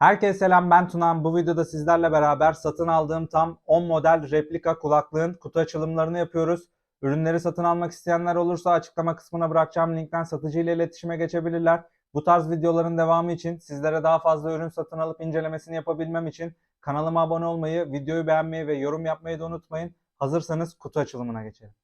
Herkese selam ben Tunan. Bu videoda sizlerle beraber satın aldığım tam 10 model replika kulaklığın kutu açılımlarını yapıyoruz. Ürünleri satın almak isteyenler olursa açıklama kısmına bırakacağım linkten satıcı ile iletişime geçebilirler. Bu tarz videoların devamı için sizlere daha fazla ürün satın alıp incelemesini yapabilmem için kanalıma abone olmayı, videoyu beğenmeyi ve yorum yapmayı da unutmayın. Hazırsanız kutu açılımına geçelim.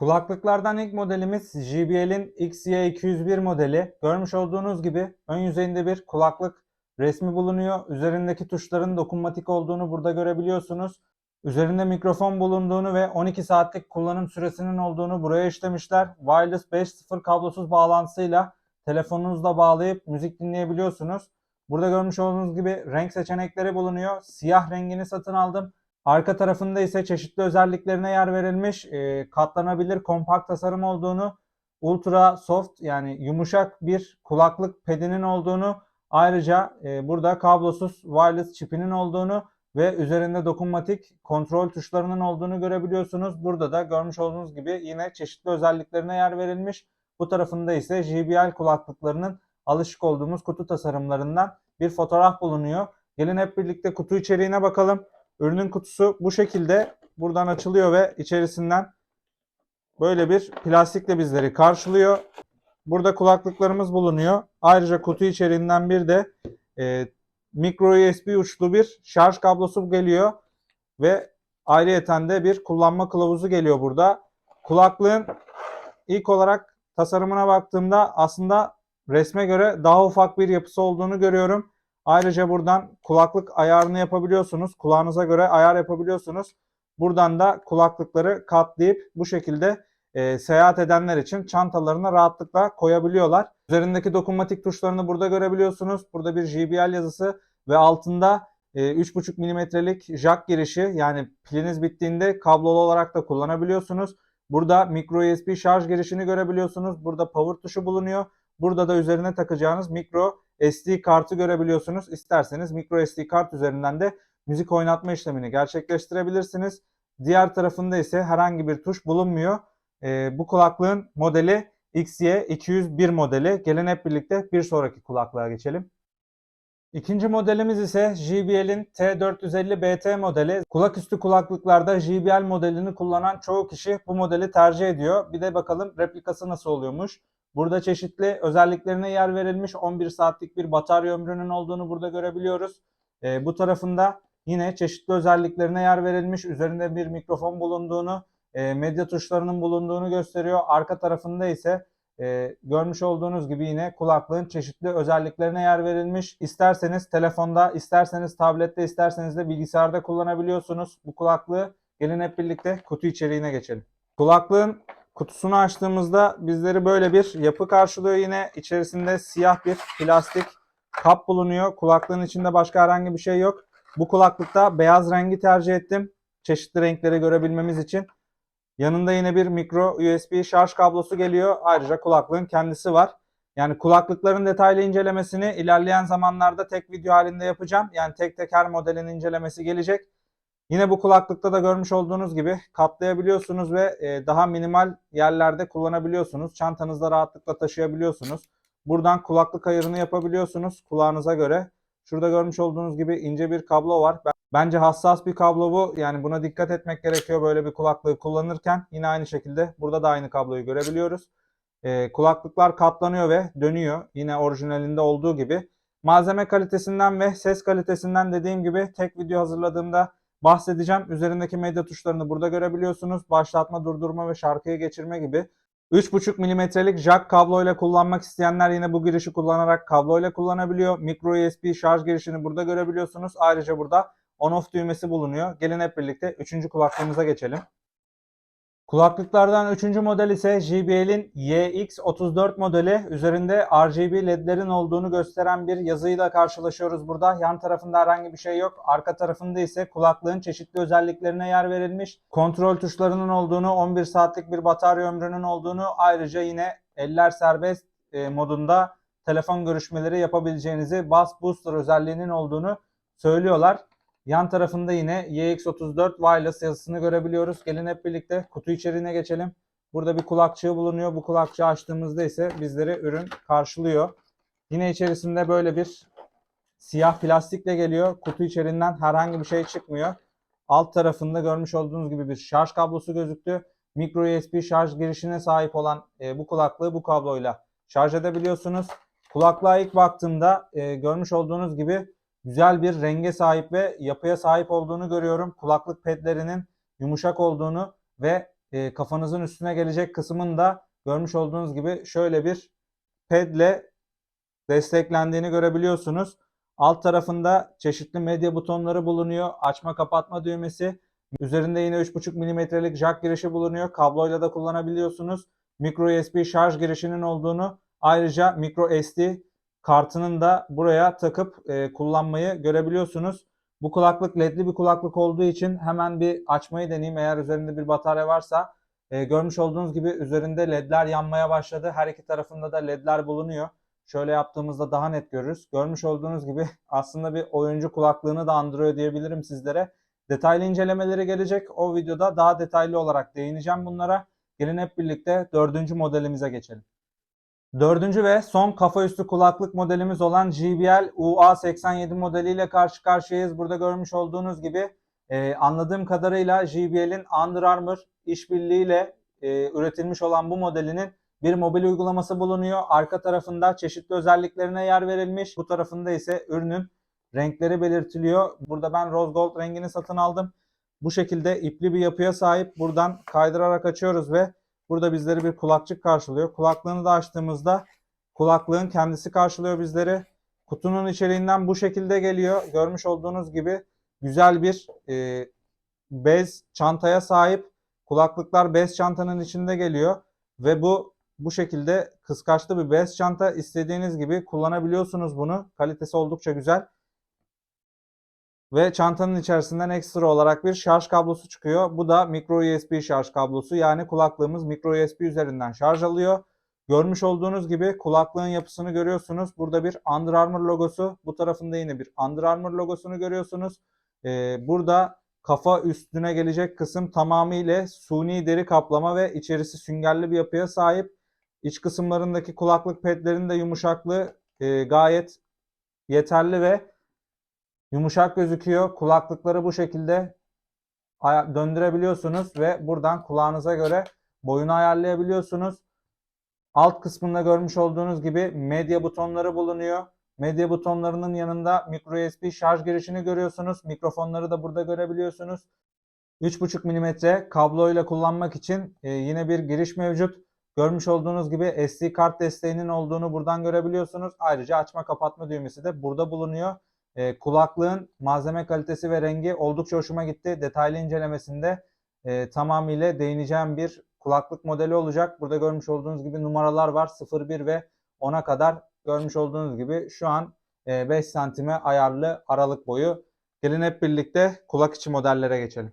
Kulaklıklardan ilk modelimiz JBL'in XY201 modeli. Görmüş olduğunuz gibi ön yüzeyinde bir kulaklık resmi bulunuyor. Üzerindeki tuşların dokunmatik olduğunu burada görebiliyorsunuz. Üzerinde mikrofon bulunduğunu ve 12 saatlik kullanım süresinin olduğunu buraya işlemişler. Wireless 5.0 kablosuz bağlantısıyla telefonunuzla bağlayıp müzik dinleyebiliyorsunuz. Burada görmüş olduğunuz gibi renk seçenekleri bulunuyor. Siyah rengini satın aldım. Arka tarafında ise çeşitli özelliklerine yer verilmiş. E, katlanabilir kompakt tasarım olduğunu, ultra soft yani yumuşak bir kulaklık pedinin olduğunu, ayrıca e, burada kablosuz wireless çipinin olduğunu ve üzerinde dokunmatik kontrol tuşlarının olduğunu görebiliyorsunuz. Burada da görmüş olduğunuz gibi yine çeşitli özelliklerine yer verilmiş. Bu tarafında ise JBL kulaklıklarının alışık olduğumuz kutu tasarımlarından bir fotoğraf bulunuyor. Gelin hep birlikte kutu içeriğine bakalım. Ürünün kutusu bu şekilde buradan açılıyor ve içerisinden böyle bir plastikle bizleri karşılıyor. Burada kulaklıklarımız bulunuyor. Ayrıca kutu içeriğinden bir de e, micro USB uçlu bir şarj kablosu geliyor ve ayrıyeten de bir kullanma kılavuzu geliyor burada. Kulaklığın ilk olarak tasarımına baktığımda aslında resme göre daha ufak bir yapısı olduğunu görüyorum. Ayrıca buradan kulaklık ayarını yapabiliyorsunuz. Kulağınıza göre ayar yapabiliyorsunuz. Buradan da kulaklıkları katlayıp bu şekilde e, seyahat edenler için çantalarına rahatlıkla koyabiliyorlar. Üzerindeki dokunmatik tuşlarını burada görebiliyorsunuz. Burada bir JBL yazısı ve altında e, 3.5 milimetrelik jack girişi yani piliniz bittiğinde kablolu olarak da kullanabiliyorsunuz. Burada micro USB şarj girişini görebiliyorsunuz. Burada power tuşu bulunuyor. Burada da üzerine takacağınız micro SD kartı görebiliyorsunuz. İsterseniz micro SD kart üzerinden de müzik oynatma işlemini gerçekleştirebilirsiniz. Diğer tarafında ise herhangi bir tuş bulunmuyor. Ee, bu kulaklığın modeli XY201 modeli. Gelin hep birlikte bir sonraki kulaklığa geçelim. İkinci modelimiz ise JBL'in T450BT modeli. Kulaküstü kulaklıklarda JBL modelini kullanan çoğu kişi bu modeli tercih ediyor. Bir de bakalım replikası nasıl oluyormuş. Burada çeşitli özelliklerine yer verilmiş 11 saatlik bir batarya ömrünün olduğunu burada görebiliyoruz. E, bu tarafında yine çeşitli özelliklerine yer verilmiş. Üzerinde bir mikrofon bulunduğunu, e, medya tuşlarının bulunduğunu gösteriyor. Arka tarafında ise e, görmüş olduğunuz gibi yine kulaklığın çeşitli özelliklerine yer verilmiş. İsterseniz telefonda, isterseniz tablette, isterseniz de bilgisayarda kullanabiliyorsunuz. Bu kulaklığı gelin hep birlikte kutu içeriğine geçelim. Kulaklığın Kutusunu açtığımızda bizleri böyle bir yapı karşılıyor yine. içerisinde siyah bir plastik kap bulunuyor. Kulaklığın içinde başka herhangi bir şey yok. Bu kulaklıkta beyaz rengi tercih ettim. Çeşitli renkleri görebilmemiz için. Yanında yine bir mikro USB şarj kablosu geliyor. Ayrıca kulaklığın kendisi var. Yani kulaklıkların detaylı incelemesini ilerleyen zamanlarda tek video halinde yapacağım. Yani tek tek her modelin incelemesi gelecek. Yine bu kulaklıkta da görmüş olduğunuz gibi katlayabiliyorsunuz ve e, daha minimal yerlerde kullanabiliyorsunuz. Çantanızda rahatlıkla taşıyabiliyorsunuz. Buradan kulaklık ayarını yapabiliyorsunuz kulağınıza göre. Şurada görmüş olduğunuz gibi ince bir kablo var. Bence hassas bir kablo bu. Yani buna dikkat etmek gerekiyor böyle bir kulaklığı kullanırken. Yine aynı şekilde burada da aynı kabloyu görebiliyoruz. E, kulaklıklar katlanıyor ve dönüyor. Yine orijinalinde olduğu gibi. Malzeme kalitesinden ve ses kalitesinden dediğim gibi tek video hazırladığımda bahsedeceğim. Üzerindeki medya tuşlarını burada görebiliyorsunuz. Başlatma, durdurma ve şarkıyı geçirme gibi. 3.5 milimetrelik jack kabloyla kullanmak isteyenler yine bu girişi kullanarak kabloyla kullanabiliyor. Micro USB şarj girişini burada görebiliyorsunuz. Ayrıca burada on-off düğmesi bulunuyor. Gelin hep birlikte 3. kulaklığımıza geçelim. Kulaklıklardan 3. model ise JBL'in YX34 modeli. Üzerinde RGB ledlerin olduğunu gösteren bir yazıyla karşılaşıyoruz burada. Yan tarafında herhangi bir şey yok. Arka tarafında ise kulaklığın çeşitli özelliklerine yer verilmiş. Kontrol tuşlarının olduğunu, 11 saatlik bir batarya ömrünün olduğunu, ayrıca yine eller serbest e, modunda telefon görüşmeleri yapabileceğinizi, Bass Booster özelliğinin olduğunu söylüyorlar. Yan tarafında yine YX34 Wireless yazısını görebiliyoruz. Gelin hep birlikte kutu içeriğine geçelim. Burada bir kulakçığı bulunuyor. Bu kulakçığı açtığımızda ise bizleri ürün karşılıyor. Yine içerisinde böyle bir siyah plastikle geliyor. Kutu içerisinden herhangi bir şey çıkmıyor. Alt tarafında görmüş olduğunuz gibi bir şarj kablosu gözüktü. Micro USB şarj girişine sahip olan e, bu kulaklığı bu kabloyla şarj edebiliyorsunuz. Kulaklığa ilk baktığımda e, görmüş olduğunuz gibi güzel bir renge sahip ve yapıya sahip olduğunu görüyorum. Kulaklık pedlerinin yumuşak olduğunu ve e, kafanızın üstüne gelecek kısmın da görmüş olduğunuz gibi şöyle bir pedle desteklendiğini görebiliyorsunuz. Alt tarafında çeşitli medya butonları bulunuyor. Açma kapatma düğmesi. Üzerinde yine 3.5 mm'lik jack girişi bulunuyor. Kabloyla da kullanabiliyorsunuz. Micro USB şarj girişinin olduğunu ayrıca micro SD kartının da buraya takıp e, kullanmayı görebiliyorsunuz. Bu kulaklık ledli bir kulaklık olduğu için hemen bir açmayı deneyeyim. Eğer üzerinde bir batarya varsa e, görmüş olduğunuz gibi üzerinde ledler yanmaya başladı. Her iki tarafında da ledler bulunuyor. Şöyle yaptığımızda daha net görürüz. Görmüş olduğunuz gibi aslında bir oyuncu kulaklığını da andırıyor diyebilirim sizlere. Detaylı incelemeleri gelecek. O videoda daha detaylı olarak değineceğim bunlara. Gelin hep birlikte dördüncü modelimize geçelim. Dördüncü ve son kafa üstü kulaklık modelimiz olan JBL UA87 modeliyle karşı karşıyayız. Burada görmüş olduğunuz gibi e, anladığım kadarıyla JBL'in Under Armour işbirliğiyle e, üretilmiş olan bu modelinin bir mobil uygulaması bulunuyor. Arka tarafında çeşitli özelliklerine yer verilmiş. Bu tarafında ise ürünün renkleri belirtiliyor. Burada ben rose gold rengini satın aldım. Bu şekilde ipli bir yapıya sahip. Buradan kaydırarak açıyoruz ve burada bizleri bir kulakçık karşılıyor. Kulaklığını da açtığımızda kulaklığın kendisi karşılıyor bizleri. Kutunun içeriğinden bu şekilde geliyor. Görmüş olduğunuz gibi güzel bir e, bez çantaya sahip. Kulaklıklar bez çantanın içinde geliyor ve bu bu şekilde kıskaçlı bir bez çanta istediğiniz gibi kullanabiliyorsunuz bunu. Kalitesi oldukça güzel. Ve çantanın içerisinden ekstra olarak bir şarj kablosu çıkıyor. Bu da micro USB şarj kablosu. Yani kulaklığımız micro USB üzerinden şarj alıyor. Görmüş olduğunuz gibi kulaklığın yapısını görüyorsunuz. Burada bir Under Armour logosu. Bu tarafında yine bir Under Armour logosunu görüyorsunuz. Ee, burada kafa üstüne gelecek kısım tamamıyla suni deri kaplama ve içerisi süngerli bir yapıya sahip. İç kısımlarındaki kulaklık pedlerin de yumuşaklığı e, gayet yeterli ve yumuşak gözüküyor. Kulaklıkları bu şekilde döndürebiliyorsunuz ve buradan kulağınıza göre boyunu ayarlayabiliyorsunuz. Alt kısmında görmüş olduğunuz gibi medya butonları bulunuyor. Medya butonlarının yanında micro USB şarj girişini görüyorsunuz. Mikrofonları da burada görebiliyorsunuz. 3.5 mm kabloyla kullanmak için e, yine bir giriş mevcut. Görmüş olduğunuz gibi SD kart desteğinin olduğunu buradan görebiliyorsunuz. Ayrıca açma kapatma düğmesi de burada bulunuyor. E, kulaklığın malzeme kalitesi ve rengi oldukça hoşuma gitti. Detaylı incelemesinde e, tamamıyla değineceğim bir kulaklık modeli olacak. Burada görmüş olduğunuz gibi numaralar var. 01 ve 10'a kadar görmüş olduğunuz gibi şu an e, 5 santime ayarlı aralık boyu. Gelin hep birlikte kulak içi modellere geçelim.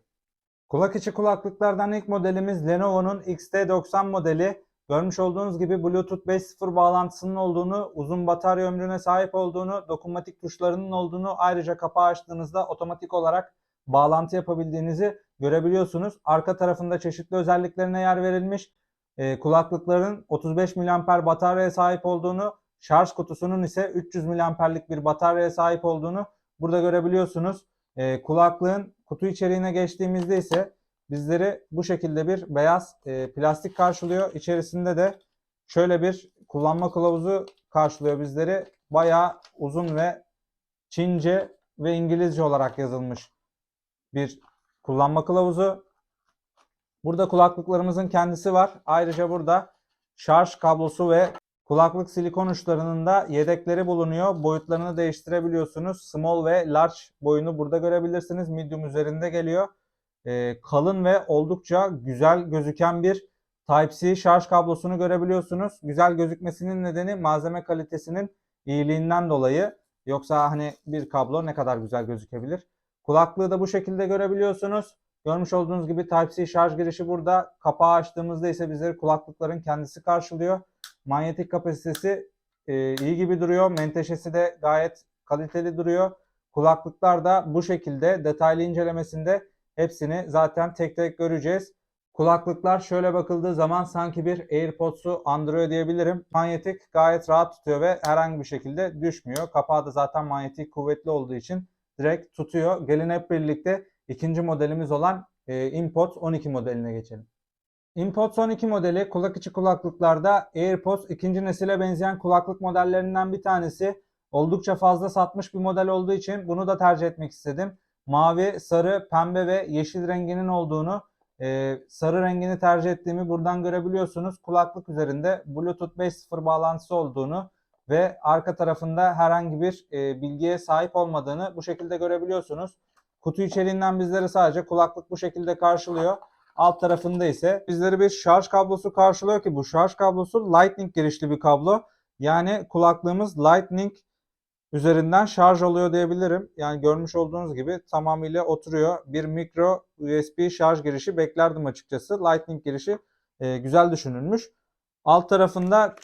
Kulak içi kulaklıklardan ilk modelimiz Lenovo'nun XT90 modeli. Görmüş olduğunuz gibi Bluetooth 5.0 bağlantısının olduğunu, uzun batarya ömrüne sahip olduğunu, dokunmatik tuşlarının olduğunu, ayrıca kapağı açtığınızda otomatik olarak bağlantı yapabildiğinizi görebiliyorsunuz. Arka tarafında çeşitli özelliklerine yer verilmiş. E, kulaklıkların 35 mAh bataryaya sahip olduğunu, şarj kutusunun ise 300 mAh'lik bir bataryaya sahip olduğunu burada görebiliyorsunuz. E, kulaklığın kutu içeriğine geçtiğimizde ise bizleri bu şekilde bir beyaz e, plastik karşılıyor. İçerisinde de şöyle bir kullanma kılavuzu karşılıyor bizleri. Bayağı uzun ve Çince ve İngilizce olarak yazılmış bir kullanma kılavuzu. Burada kulaklıklarımızın kendisi var. Ayrıca burada şarj kablosu ve kulaklık silikon uçlarının da yedekleri bulunuyor. Boyutlarını değiştirebiliyorsunuz. Small ve large boyunu burada görebilirsiniz. Medium üzerinde geliyor e, kalın ve oldukça güzel gözüken bir Type-C şarj kablosunu görebiliyorsunuz. Güzel gözükmesinin nedeni malzeme kalitesinin iyiliğinden dolayı. Yoksa hani bir kablo ne kadar güzel gözükebilir. Kulaklığı da bu şekilde görebiliyorsunuz. Görmüş olduğunuz gibi Type-C şarj girişi burada. Kapağı açtığımızda ise bizleri kulaklıkların kendisi karşılıyor. Manyetik kapasitesi e, iyi gibi duruyor. Menteşesi de gayet kaliteli duruyor. Kulaklıklar da bu şekilde detaylı incelemesinde Hepsini zaten tek tek göreceğiz. Kulaklıklar şöyle bakıldığı zaman sanki bir AirPods'u andırıyor diyebilirim. Manyetik gayet rahat tutuyor ve herhangi bir şekilde düşmüyor. Kapağı da zaten manyetik kuvvetli olduğu için direkt tutuyor. Gelin hep birlikte ikinci modelimiz olan e, InPods 12 modeline geçelim. InPods 12 modeli kulak içi kulaklıklarda AirPods ikinci nesile benzeyen kulaklık modellerinden bir tanesi. Oldukça fazla satmış bir model olduğu için bunu da tercih etmek istedim. Mavi, sarı, pembe ve yeşil renginin olduğunu, e, sarı rengini tercih ettiğimi buradan görebiliyorsunuz. Kulaklık üzerinde Bluetooth 5.0 bağlantısı olduğunu ve arka tarafında herhangi bir e, bilgiye sahip olmadığını bu şekilde görebiliyorsunuz. Kutu içeriğinden bizleri sadece kulaklık bu şekilde karşılıyor. Alt tarafında ise bizleri bir şarj kablosu karşılıyor ki bu şarj kablosu Lightning girişli bir kablo. Yani kulaklığımız Lightning üzerinden şarj oluyor diyebilirim. Yani görmüş olduğunuz gibi tamamıyla oturuyor. Bir mikro USB şarj girişi beklerdim açıkçası. Lightning girişi e, güzel düşünülmüş. Alt tarafında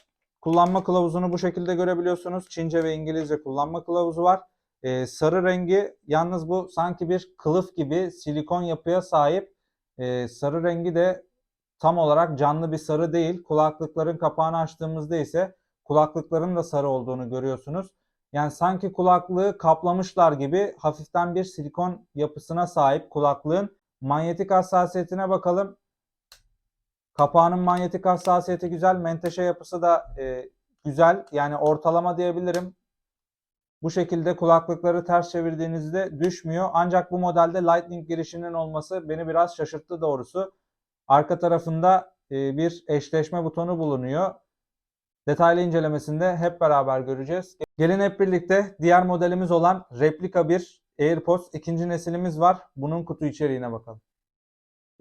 kullanma kılavuzunu bu şekilde görebiliyorsunuz. Çince ve İngilizce kullanma kılavuzu var. E, sarı rengi yalnız bu sanki bir kılıf gibi silikon yapıya sahip. E, sarı rengi de tam olarak canlı bir sarı değil. Kulaklıkların kapağını açtığımızda ise kulaklıkların da sarı olduğunu görüyorsunuz. Yani sanki kulaklığı kaplamışlar gibi hafiften bir silikon yapısına sahip kulaklığın. Manyetik hassasiyetine bakalım. Kapağının manyetik hassasiyeti güzel. Menteşe yapısı da e, güzel. Yani ortalama diyebilirim. Bu şekilde kulaklıkları ters çevirdiğinizde düşmüyor. Ancak bu modelde Lightning girişinin olması beni biraz şaşırttı doğrusu. Arka tarafında e, bir eşleşme butonu bulunuyor. Detaylı incelemesinde hep beraber göreceğiz. Gelin hep birlikte diğer modelimiz olan replika bir AirPods ikinci nesilimiz var. Bunun kutu içeriğine bakalım.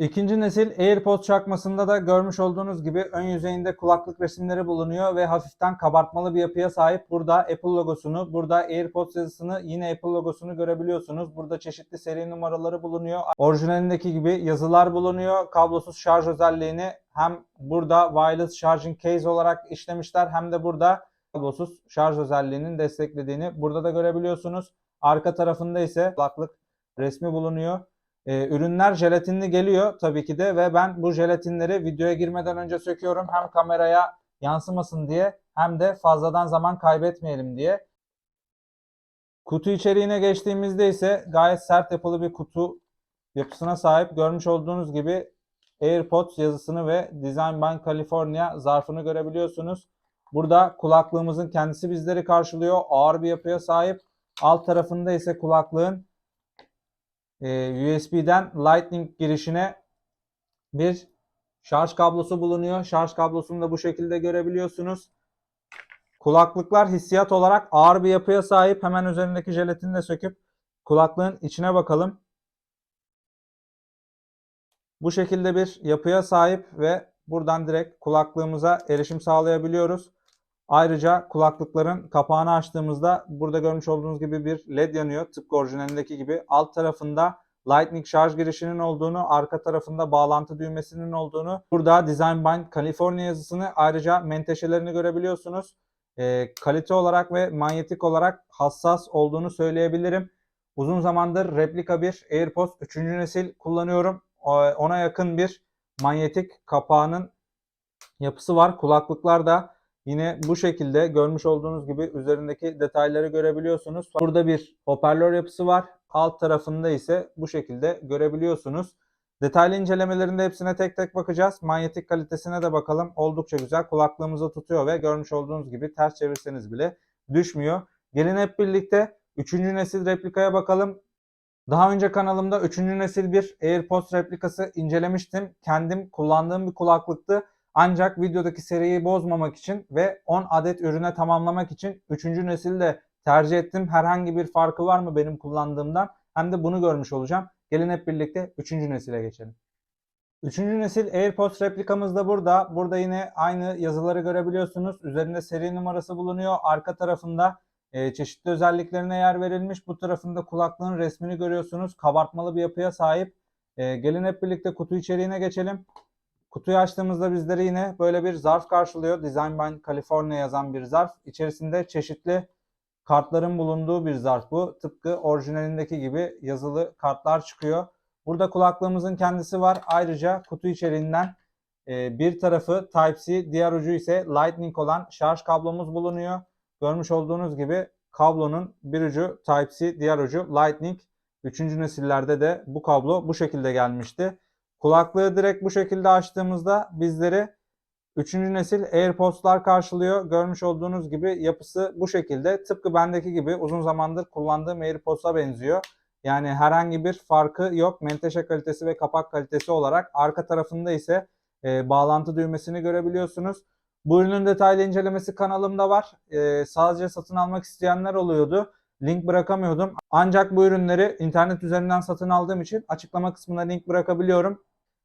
İkinci nesil AirPods çakmasında da görmüş olduğunuz gibi ön yüzeyinde kulaklık resimleri bulunuyor ve hafiften kabartmalı bir yapıya sahip. Burada Apple logosunu, burada AirPods yazısını, yine Apple logosunu görebiliyorsunuz. Burada çeşitli seri numaraları bulunuyor. Orijinalindeki gibi yazılar bulunuyor. Kablosuz şarj özelliğini hem burada wireless charging case olarak işlemişler hem de burada kablosuz şarj özelliğinin desteklediğini burada da görebiliyorsunuz. Arka tarafında ise kulaklık resmi bulunuyor. Ee, ürünler jelatinli geliyor tabii ki de ve ben bu jelatinleri videoya girmeden önce söküyorum. Hem kameraya yansımasın diye hem de fazladan zaman kaybetmeyelim diye. Kutu içeriğine geçtiğimizde ise gayet sert yapılı bir kutu yapısına sahip. Görmüş olduğunuz gibi AirPods yazısını ve Design by California zarfını görebiliyorsunuz. Burada kulaklığımızın kendisi bizleri karşılıyor. Ağır bir yapıya sahip. Alt tarafında ise kulaklığın e, USB'den Lightning girişine bir şarj kablosu bulunuyor. Şarj kablosunu da bu şekilde görebiliyorsunuz. Kulaklıklar hissiyat olarak ağır bir yapıya sahip. Hemen üzerindeki jelatini de söküp kulaklığın içine bakalım. Bu şekilde bir yapıya sahip ve buradan direkt kulaklığımıza erişim sağlayabiliyoruz. Ayrıca kulaklıkların kapağını açtığımızda burada görmüş olduğunuz gibi bir led yanıyor. Tıpkı orijinalindeki gibi. Alt tarafında Lightning şarj girişinin olduğunu, arka tarafında bağlantı düğmesinin olduğunu, burada Design by California yazısını ayrıca menteşelerini görebiliyorsunuz. E, kalite olarak ve manyetik olarak hassas olduğunu söyleyebilirim. Uzun zamandır replika bir AirPods 3. nesil kullanıyorum. Ona yakın bir manyetik kapağının yapısı var. Kulaklıklar da Yine bu şekilde görmüş olduğunuz gibi üzerindeki detayları görebiliyorsunuz. Burada bir hoparlör yapısı var. Alt tarafında ise bu şekilde görebiliyorsunuz. Detaylı incelemelerinde hepsine tek tek bakacağız. Manyetik kalitesine de bakalım. Oldukça güzel. Kulaklığımızı tutuyor ve görmüş olduğunuz gibi ters çevirseniz bile düşmüyor. Gelin hep birlikte 3. nesil replikaya bakalım. Daha önce kanalımda 3. nesil bir AirPods replikası incelemiştim. Kendim kullandığım bir kulaklıktı. Ancak videodaki seriyi bozmamak için ve 10 adet ürüne tamamlamak için 3. nesil de tercih ettim. Herhangi bir farkı var mı benim kullandığımdan? Hem de bunu görmüş olacağım. Gelin hep birlikte 3. nesile geçelim. 3. nesil AirPods replikamız da burada. Burada yine aynı yazıları görebiliyorsunuz. Üzerinde seri numarası bulunuyor. Arka tarafında e, çeşitli özelliklerine yer verilmiş. Bu tarafında kulaklığın resmini görüyorsunuz. Kabartmalı bir yapıya sahip. E, gelin hep birlikte kutu içeriğine geçelim. Kutuyu açtığımızda bizleri yine böyle bir zarf karşılıyor. Design by California yazan bir zarf. İçerisinde çeşitli kartların bulunduğu bir zarf bu. Tıpkı orijinalindeki gibi yazılı kartlar çıkıyor. Burada kulaklığımızın kendisi var. Ayrıca kutu içeriğinden e, bir tarafı Type-C, diğer ucu ise Lightning olan şarj kablomuz bulunuyor. Görmüş olduğunuz gibi kablonun bir ucu Type-C, diğer ucu Lightning. Üçüncü nesillerde de bu kablo bu şekilde gelmişti. Kulaklığı direkt bu şekilde açtığımızda bizleri Üçüncü nesil AirPods'lar karşılıyor. Görmüş olduğunuz gibi yapısı bu şekilde. Tıpkı bendeki gibi uzun zamandır kullandığım AirPods'a benziyor. Yani herhangi bir farkı yok. Menteşe kalitesi ve kapak kalitesi olarak. Arka tarafında ise e, bağlantı düğmesini görebiliyorsunuz. Bu ürünün detaylı incelemesi kanalımda var. E, sadece satın almak isteyenler oluyordu. Link bırakamıyordum. Ancak bu ürünleri internet üzerinden satın aldığım için açıklama kısmına link bırakabiliyorum.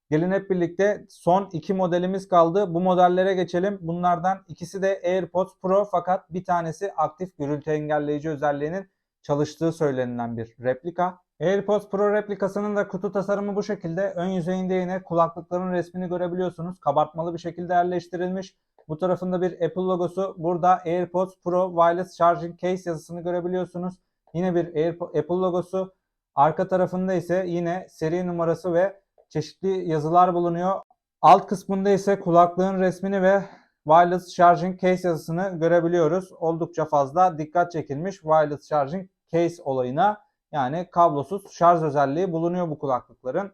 Gelin hep birlikte son iki modelimiz kaldı. Bu modellere geçelim. Bunlardan ikisi de AirPods Pro fakat bir tanesi aktif gürültü engelleyici özelliğinin çalıştığı söylenilen bir replika. AirPods Pro replikasının da kutu tasarımı bu şekilde. Ön yüzeyinde yine kulaklıkların resmini görebiliyorsunuz. Kabartmalı bir şekilde yerleştirilmiş. Bu tarafında bir Apple logosu. Burada AirPods Pro Wireless Charging Case yazısını görebiliyorsunuz. Yine bir Apple logosu. Arka tarafında ise yine seri numarası ve çeşitli yazılar bulunuyor. Alt kısmında ise kulaklığın resmini ve wireless charging case yazısını görebiliyoruz. Oldukça fazla dikkat çekilmiş wireless charging case olayına yani kablosuz şarj özelliği bulunuyor bu kulaklıkların.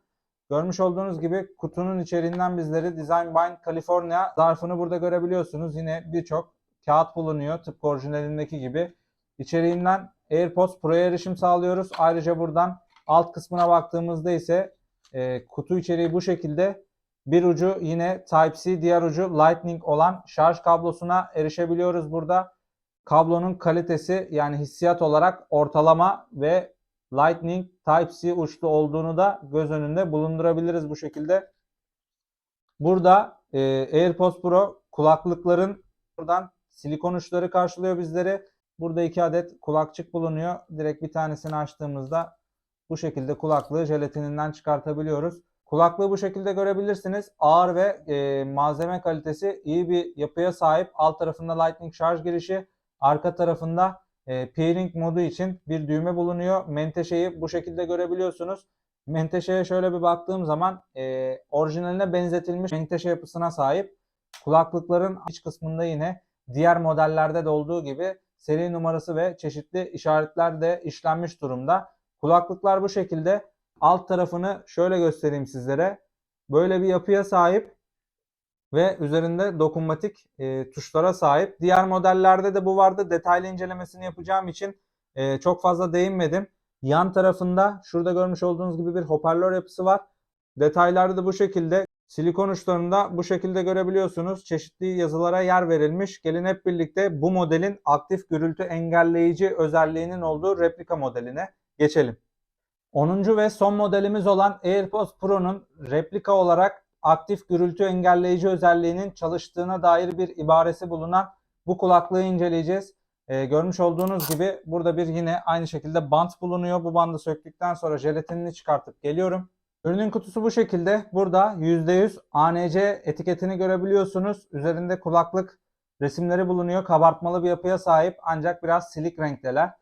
Görmüş olduğunuz gibi kutunun içeriğinden bizleri Design Bind California zarfını burada görebiliyorsunuz. Yine birçok kağıt bulunuyor tıpkı orijinalindeki gibi. İçeriğinden AirPods Pro'ya erişim sağlıyoruz. Ayrıca buradan alt kısmına baktığımızda ise e, kutu içeriği bu şekilde. Bir ucu yine Type-C, diğer ucu Lightning olan şarj kablosuna erişebiliyoruz burada. Kablonun kalitesi yani hissiyat olarak ortalama ve Lightning Type-C uçlu olduğunu da göz önünde bulundurabiliriz bu şekilde. Burada e, AirPods Pro kulaklıkların buradan silikon uçları karşılıyor bizleri. Burada iki adet kulakçık bulunuyor. Direkt bir tanesini açtığımızda bu şekilde kulaklığı jelatininden çıkartabiliyoruz. Kulaklığı bu şekilde görebilirsiniz. Ağır ve e, malzeme kalitesi iyi bir yapıya sahip. Alt tarafında Lightning şarj girişi, arka tarafında e, peering modu için bir düğme bulunuyor. Menteşeyi bu şekilde görebiliyorsunuz. Menteşeye şöyle bir baktığım zaman e, orijinaline benzetilmiş menteşe yapısına sahip. Kulaklıkların iç kısmında yine diğer modellerde de olduğu gibi seri numarası ve çeşitli işaretler de işlenmiş durumda. Kulaklıklar bu şekilde. Alt tarafını şöyle göstereyim sizlere. Böyle bir yapıya sahip ve üzerinde dokunmatik e, tuşlara sahip. Diğer modellerde de bu vardı. Detaylı incelemesini yapacağım için e, çok fazla değinmedim. Yan tarafında şurada görmüş olduğunuz gibi bir hoparlör yapısı var. Detaylarda da bu şekilde silikon uçlarında bu şekilde görebiliyorsunuz. Çeşitli yazılara yer verilmiş. Gelin hep birlikte bu modelin aktif gürültü engelleyici özelliğinin olduğu replika modeline geçelim. 10. ve son modelimiz olan AirPods Pro'nun replika olarak aktif gürültü engelleyici özelliğinin çalıştığına dair bir ibaresi bulunan bu kulaklığı inceleyeceğiz. Ee, görmüş olduğunuz gibi burada bir yine aynı şekilde bant bulunuyor. Bu bandı söktükten sonra jelatinini çıkartıp geliyorum. Ürünün kutusu bu şekilde. Burada %100 ANC etiketini görebiliyorsunuz. Üzerinde kulaklık resimleri bulunuyor. Kabartmalı bir yapıya sahip ancak biraz silik renkteler.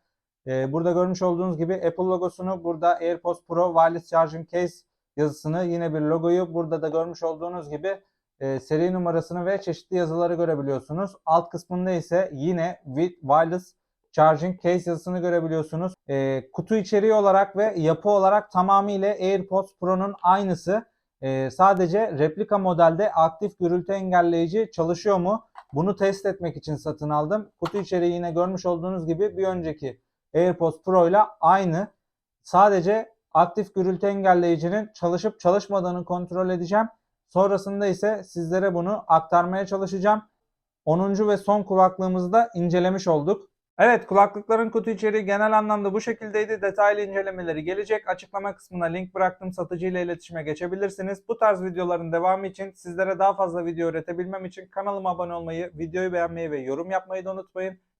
Ee, burada görmüş olduğunuz gibi Apple logosunu, burada AirPods Pro Wireless Charging Case yazısını, yine bir logoyu, burada da görmüş olduğunuz gibi e, seri numarasını ve çeşitli yazıları görebiliyorsunuz. Alt kısmında ise yine with wireless charging case yazısını görebiliyorsunuz. E, kutu içeriği olarak ve yapı olarak tamamıyla AirPods Pro'nun aynısı. E, sadece replika modelde aktif gürültü engelleyici çalışıyor mu? Bunu test etmek için satın aldım. Kutu içeriği yine görmüş olduğunuz gibi bir önceki AirPods Pro ile aynı. Sadece aktif gürültü engelleyicinin çalışıp çalışmadığını kontrol edeceğim. Sonrasında ise sizlere bunu aktarmaya çalışacağım. 10. ve son kulaklığımızı da incelemiş olduk. Evet kulaklıkların kutu içeriği genel anlamda bu şekildeydi. Detaylı incelemeleri gelecek. Açıklama kısmına link bıraktım. Satıcı ile iletişime geçebilirsiniz. Bu tarz videoların devamı için sizlere daha fazla video üretebilmem için kanalıma abone olmayı, videoyu beğenmeyi ve yorum yapmayı da unutmayın.